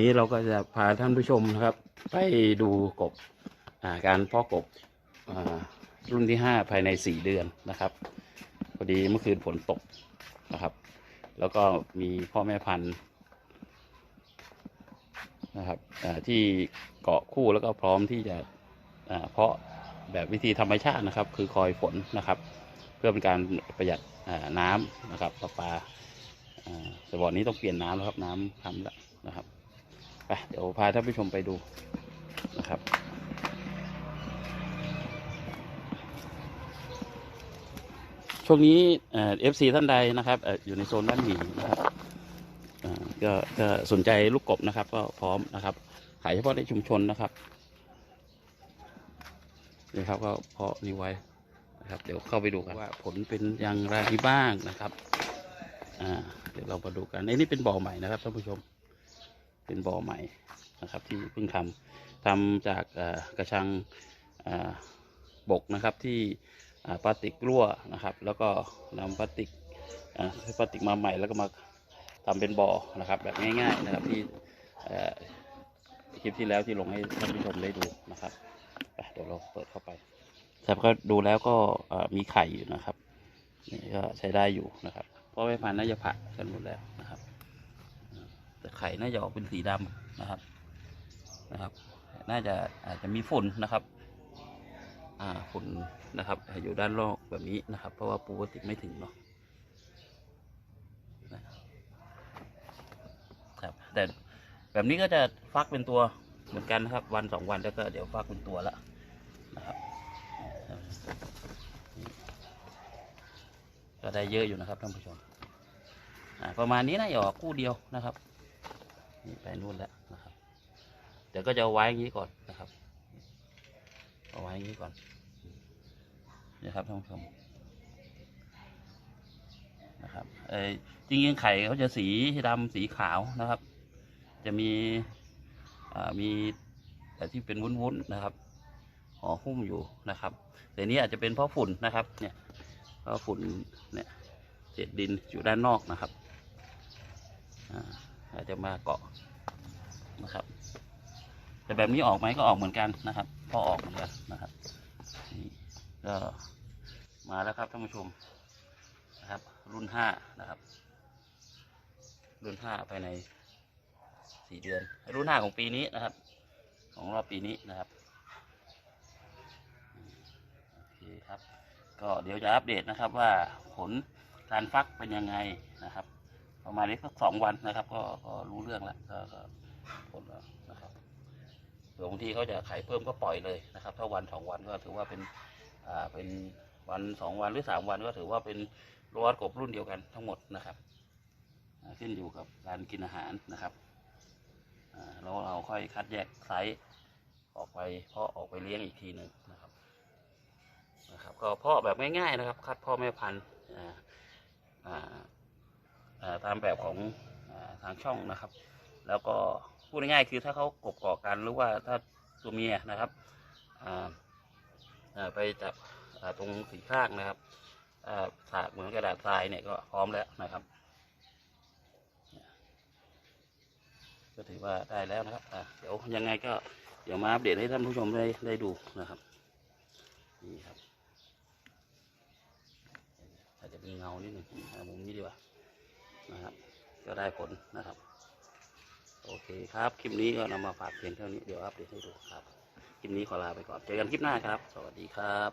นี้เราก็จะพาท่านผู้ชมนะครับ ไปดูกบการเพาะกบรุ่นที่ห้าภายในสี่เดือนนะครับพอดีเมื่อคืนฝนตกนะครับ แล้วก็มีพ่อแม่พันธุ์นะครับที่เกาะคู่แล้วก็พร้อมที่จะเพาะแบบวิธีธรรมชาตินะครับ คือคอยฝนนะครับ เพื่อเป็นการประหยัดน้ำนะครับประปาอ่าแต่บ่อนี้ต้องเปลี่ยนน้ำแล้วครับน้ำทำแล้วนะครับ ไปเดี๋ยวพาท่านผู้ชมไปดูนะครับช่วงนี้เอฟซีท่านใดนะครับออยู่ในโซนบ้านหมีนะครับก็ก็สนใจลูกกบนะครับ ก็พร้อมนะครับ ขายเฉพาะในชุมชนนะครับนี่ครับก็เพาะนี่ไว้นะครับ เดี๋ยวเข้าไปดูกันว่าผลเป็นอย่างไรบ้างนะครับอ่าเดี๋ยวเรามาดูกันไอ้นี่เป็นบ่อใหม่นะครับท่านผู้ชม เป็นบ่อใหม่นะครับที่เพิ่งทำทำจากกระชังบกนะครับที่พลาสติกรั่วนะครับ แล้วก็นำพลาสติกพลาสติกมาใหม่แล้วก็มาทำเป็นบ่อนะครับ แบบง่าย ๆนะครับที่คลิปที่แล้วที่ลงให้ท่านผู้ชมได้ดูนะครับเดี๋ยวเราเปิดเข้าไปครับก็ดูแล้วก็มีไข่อยู่นะครับนี่ก็ใช้ได้อยู่นะครับเพราะไม่พันน่าจะผ่ากันหมดแล้ว แต่ไข่น่าจะออกเป็นสีดำนะครับนะครับ น่าจะอาจจะมีฝุ่นนะครับ อ่าฝุ่นนะครับ อยู่ด้านนอกแบบนี้นะครับ เพราะว่าปูติกไม่ถึงเนาะนะครับ แต่แบบนี้ก็จะฟักเป็นตัวเหมือนกันนะครับ วันสองวันแล้วก็เดี๋ยวฟักเป็นตัวละนะครับก็ได้เยอะอยู่นะครับท่านผู้ชมประมาณนี้นะอย่าออกคู่เดียวนะครับ นี่ไปนู่นแล้วนะครับ เดี๋ยวก็จะไว้อย่างนี้ก่อนนะครับ เอาไว้อย่างนี้ก่อนนะครับท่านผู้ชมนะครับเออจริงๆไข่เขาจะสีดำสีขาวนะครับ จะมีอ่ามีแต่ที่เป็นวุ้นๆนะครับห่อหุ้มอยู่นะครับแต่นี้อาจจะเป็นเพราะฝุ่นนะครับ เนี่ยเพราะฝุ่นเนี่ยเศษดินอยู่ด้านนอกนะครับอ่า อาจจะมาเกาะนะครับ แต่แบบนี้ออกไหมก็ออกเหมือนกันนะครับ พอออกเหมือนกันนะครับนี่ก็มาแล้วครับท่านผู้ชมนะครับ รุ่นห้านะครับ รุ่นห้าภายในสี่เดือน รุ่นห้าของปีนี้นะครับ ของรอบปีนี้นะครับโอเคครับ ก็เดี๋ยวจะอัปเดตนะครับว่าผลการฟักเป็นยังไงนะครับ ประมาณนี้สักสองวันนะครับ ก็ก็รู้เรื่องแล้วก็ผลแล้วนะครับหรือบางทีเขาจะขายเพิ่มก็ปล่อยเลยนะครับ ถ้าวันสองวันก็ถือว่าเป็นอ่าเป็นวันสองวันหรือสามวันก็ถือว่าเป็นรวดกบรุ่นเดียวกันทั้งหมดนะครับขึ้นอยู่กับการกินอาหารนะครับอ่าแล้วเราค่อยคัดแยกไซส์ออกไปเพาะออกไปเลี้ยงอีกทีหนึ่งนะครับนะครับ ก็เพาะแบบง่ายๆนะครับ คัดพ่อแม่พันธุ์อ่าอ่า ตามแบบของทางช่องนะครับ แล้วก็พูดง่ายๆคือถ้าเขากบกาะกันหรือว่าถ้าตัวเมียนะครับไปจับตรงสีข้างนะครับอ่าถากเหมือนกระดาษทรายเนี่ยก็พร้อมแล้วนะครับก็ถือว่าได้แล้วนะครับเดี๋ยวยังไงก็เดี๋ยวมาอัปเดตให้ท่านผู้ชมได้ได้ดูนะครับนี่ครับอาจจะเป็นเงานิดหนึ่งมุมนี้ดีกว่า ก็ได้ผลนะครับ โอเคครับ คลิปนี้ก็นำมาฝากเพียงเท่านี้ เดี๋ยวอัปเดตให้ดูครับ คลิปนี้ขอลาไปก่อน เจอกันคลิปหน้าครับ สวัสดีครับ